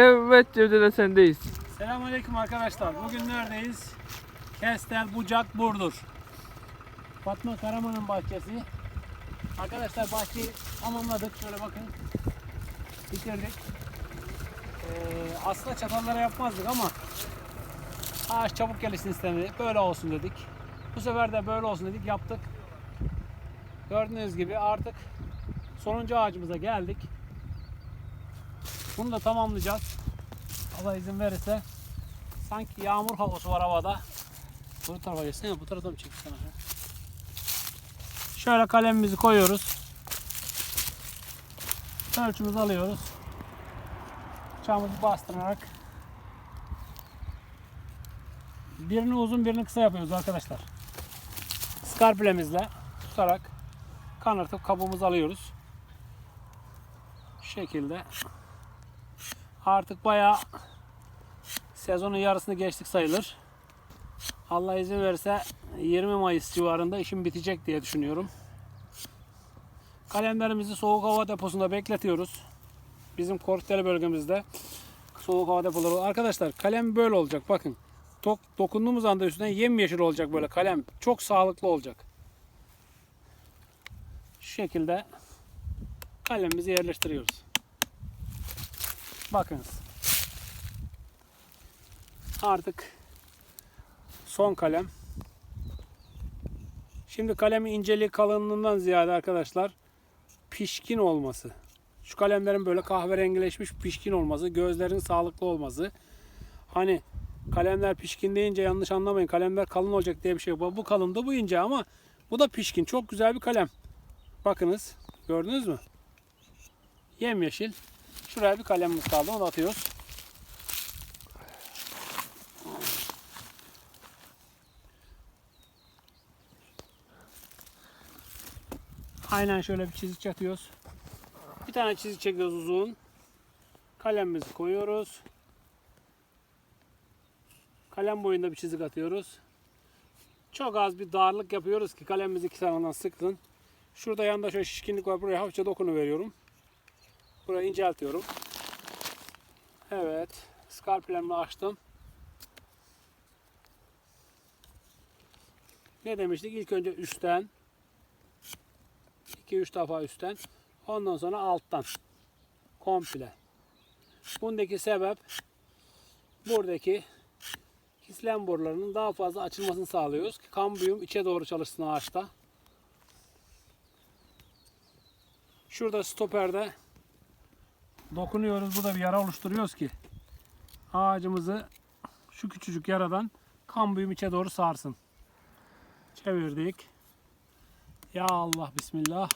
Evet Cevdet de sendeyiz. Selamünaleyküm arkadaşlar. Bugün neredeyiz? Kestel Bucak Burdur. Fatma Karaman'ın bahçesi. Arkadaşlar bahçeyi tamamladık. Şöyle bakın. Bitirdik. Ee, aslında çatallara yapmazdık ama ağaç çabuk gelişsin istemedik. Böyle olsun dedik. Bu sefer de böyle olsun dedik. Yaptık. Gördüğünüz gibi artık sonuncu ağacımıza geldik. Bunu da tamamlayacağız. Allah izin verirse sanki yağmur havası var havada. Bu tarafa geçsene bu tarafa mı çeksen? Şöyle kalemimizi koyuyoruz. Ölçümüzü alıyoruz. Bıçağımızı bastırarak birini uzun birini kısa yapıyoruz arkadaşlar. Skarpilemizle tutarak kanırtıp kabuğumuzu alıyoruz. Şu şekilde artık bayağı sezonun yarısını geçtik sayılır. Allah izin verirse 20 Mayıs civarında işim bitecek diye düşünüyorum. Kalemlerimizi soğuk hava deposunda bekletiyoruz. Bizim Korkuteli bölgemizde soğuk hava depoları. Arkadaşlar kalem böyle olacak bakın. Tok, dokunduğumuz anda üstüne yemyeşil olacak böyle kalem. Çok sağlıklı olacak. Şu şekilde kalemimizi yerleştiriyoruz. Bakınız. Artık son kalem. Şimdi kalemin inceliği kalınlığından ziyade arkadaşlar pişkin olması. Şu kalemlerin böyle kahverengileşmiş pişkin olması, gözlerin sağlıklı olması. Hani kalemler pişkin deyince yanlış anlamayın. Kalemler kalın olacak diye bir şey yok. Bu kalındı bu ince ama bu da pişkin. Çok güzel bir kalem. Bakınız. Gördünüz mü? Yemyeşil. Şuraya bir kalemimiz kaldı. Onu atıyoruz. Aynen şöyle bir çizik çakıyoruz. Bir tane çizik çekiyoruz uzun. Kalemimizi koyuyoruz. Kalem boyunda bir çizik atıyoruz. Çok az bir darlık yapıyoruz ki kalemimiz iki tarafından sıksın. Şurada yanında şöyle şişkinlik var. Buraya hafifçe dokunu veriyorum. Burayı inceltiyorum. Evet. Skalpelemle açtım. Ne demiştik? İlk önce üstten 2-3 defa üstten. Ondan sonra alttan. Komple. Bundaki sebep buradaki kislem borularının daha fazla açılmasını sağlıyoruz ki kambiyum içe doğru çalışsın ağaçta. Şurada stoperde dokunuyoruz. Burada bir yara oluşturuyoruz ki ağacımızı şu küçücük yaradan kambiyum içe doğru sarsın. Çevirdik. Ya Allah bismillah.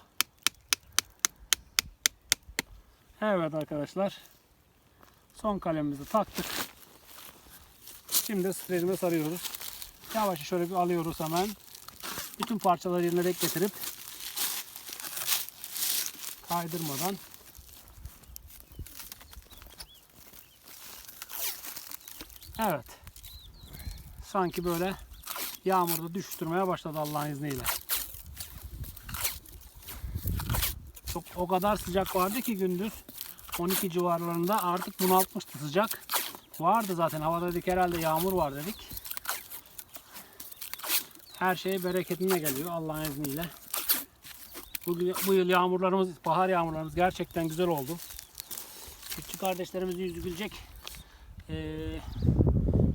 Evet arkadaşlar. Son kalemimizi taktık. Şimdi spreyime sarıyoruz. Yavaş şöyle bir alıyoruz hemen. Bütün parçaları yerine denk getirip kaydırmadan Evet. Sanki böyle yağmurda düştürmeye başladı Allah'ın izniyle. Çok o kadar sıcak vardı ki gündüz 12 civarlarında artık bunaltmıştı sıcak. Vardı zaten havada dedik herhalde yağmur var dedik. Her şey bereketine geliyor Allah'ın izniyle. Bugün, bu yıl yağmurlarımız, bahar yağmurlarımız gerçekten güzel oldu. Küçük kardeşlerimizin yüzü gülecek. Ee,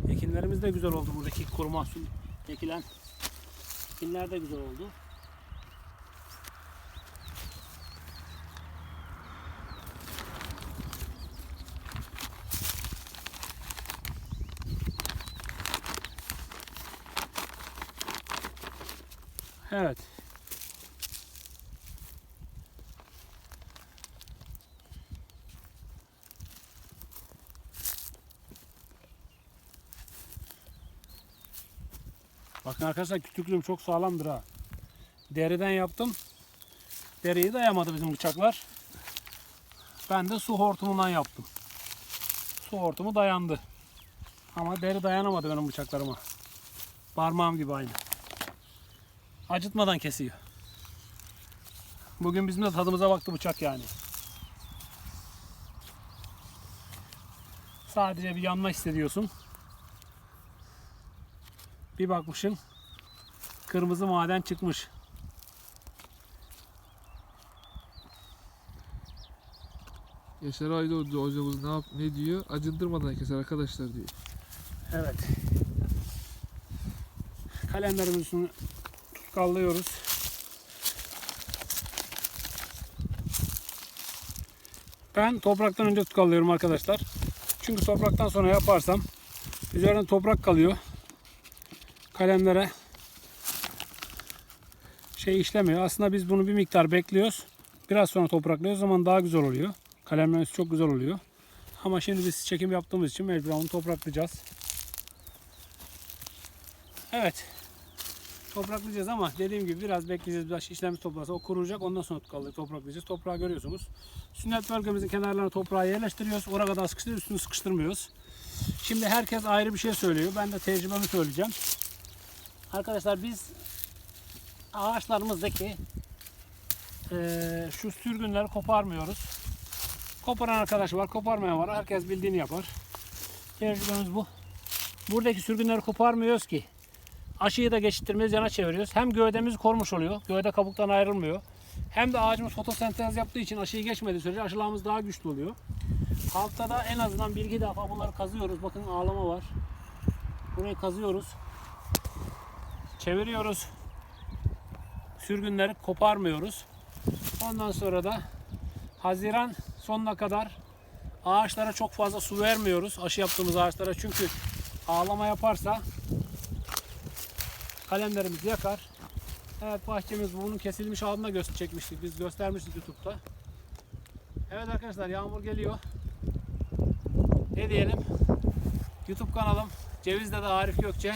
ekinlerimiz de güzel oldu buradaki kuru mahsul ekilen. Ekinler de güzel oldu. Evet. Bakın arkadaşlar kütüklüğüm çok sağlamdır ha. Deriden yaptım. Deriyi dayamadı bizim bıçaklar. Ben de su hortumundan yaptım. Su hortumu dayandı. Ama deri dayanamadı benim bıçaklarıma. Parmağım gibi aynı. Acıtmadan kesiyor. Bugün bizim de tadımıza baktı bıçak yani. Sadece bir yanma hissediyorsun. Bir bakmışsın kırmızı maden çıkmış. Yaşar Aydoğdu hocamız ne, yap, ne diyor? Acındırmadan keser arkadaşlar diyor. Evet. Kalemlerimizin üstünü tutkallıyoruz. Ben topraktan önce tutkallıyorum arkadaşlar. Çünkü topraktan sonra yaparsam üzerine toprak kalıyor. Kalemlere şey işlemiyor. Aslında biz bunu bir miktar bekliyoruz. Biraz sonra topraklıyoruz o zaman daha güzel oluyor. Kalemlerin çok güzel oluyor. Ama şimdi biz çekim yaptığımız için mecbur onu topraklayacağız. Evet. Topraklayacağız ama dediğim gibi biraz bekleyeceğiz. Biraz işlemimiz toplarsa o kuruyacak. Ondan sonra. Topraklayacağız. Toprağı görüyorsunuz. Sünnet bölgemizin kenarlarına toprağı yerleştiriyoruz. Oraya kadar sıkıştırıyoruz. Üstünü sıkıştırmıyoruz. Şimdi herkes ayrı bir şey söylüyor. Ben de tecrübemi söyleyeceğim. Arkadaşlar biz ağaçlarımızdaki eee, şu sürgünleri koparmıyoruz. Koparan arkadaş var, koparmayan var. Herkes bildiğini yapar. Tecrübemiz bu. Buradaki sürgünleri koparmıyoruz ki. Aşıyı da geçittirmeyiz, yana çeviriyoruz. Hem gövdemizi korumuş oluyor. Gövde kabuktan ayrılmıyor. Hem de ağacımız fotosentez yaptığı için aşıyı geçmediği sürece aşılarımız daha güçlü oluyor. Haftada en azından bir iki defa bunları kazıyoruz. Bakın ağlama var. Burayı kazıyoruz. Çeviriyoruz. Sürgünleri koparmıyoruz. Ondan sonra da Haziran sonuna kadar ağaçlara çok fazla su vermiyoruz. Aşı yaptığımız ağaçlara çünkü ağlama yaparsa kalemlerimiz yakar. Evet bahçemiz bunun kesilmiş halini da göster çekmiştik. Biz göstermiştik YouTube'da. Evet arkadaşlar yağmur geliyor. Ne diyelim? YouTube kanalım Cevizde de Arif Gökçe.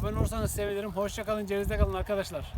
Abone olursanız sevinirim. Hoşçakalın. Cevizde kalın arkadaşlar.